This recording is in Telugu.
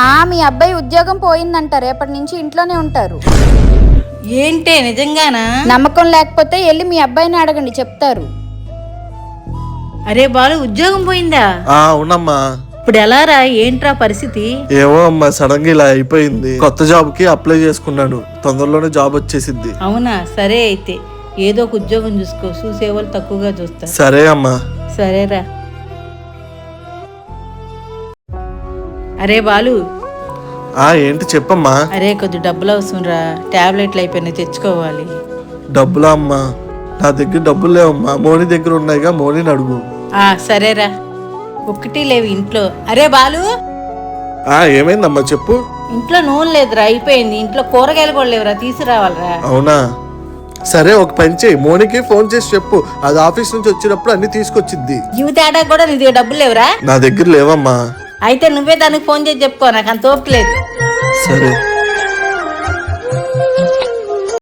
ఆ మీ అబ్బాయి ఉద్యోగం పోయిందంట. రేపటి నుంచి ఇంట్లోనే ఉంటారు. ఏంటే నిజంగానా? నమ్మకం లేకపోతే వెళ్ళి మీ అబ్బాయిని అడగండి చెప్తారు. అరే బాలు ఉద్యోగం పోయిందా? ఆ అవునమ్మా. ఇప్పుడు ఎలారా ఏంట్రా పరిస్థితి? ఏమో అమ్మా సడన్గా ఇలా అయిపోయింది. కొత్త జాబ్కి అప్లై చేసుకున్నాను తొందరలోనే జాబ్ వచ్చేసిద్ది. అవునా? సరే అయితే. ఏదో ఒక ఉద్యోగం చూసుకో. చూసేవాళ్ళు తక్కువగా చూస్తారు. సరే అమ్మా. సరేరా. అరే బాలు. ఆ ఏంటి చెప్పమ్మా? అరే కొద్ది డబ్బులు అవసరంరా టాబ్లెట్లు అయిపోయినాయి తెచ్చుకోవాలి. డబ్బులా అమ్మా? నా దగ్గర డబ్బులు లేవమ్మా. మోని దగ్గర ఉన్నాయిగా మోనీని అడుగు. ఆ సరేరా. ఒక్కటి లేవు ఇంట్లో. అరే బాలు. ఆ ఏమైందమ్మా చెప్పు. ఇంట్లో నూనె లేదురా అయిపోయింది. ఇంట్లో కూరగాయలు కూడా లేవురా తీసుకురావాలిరా. అవునా? సరే ఒక పని చేయి. మోనికి ఫోన్ చేసి చెప్పు. అది ఆఫీస్ నుంచి వచ్చేటప్పుడు అన్ని తీసుకొచ్చిద్ది. ఇవి తేడా కూడా నీ దగ్గర డబ్బులు లేవురా? నా దగ్గర లేవమ్మా. అయితే నువ్వే దానికి ఫోన్ చేసి చెప్పుకో నాకు అంత ఓపిక లేదు. సరే.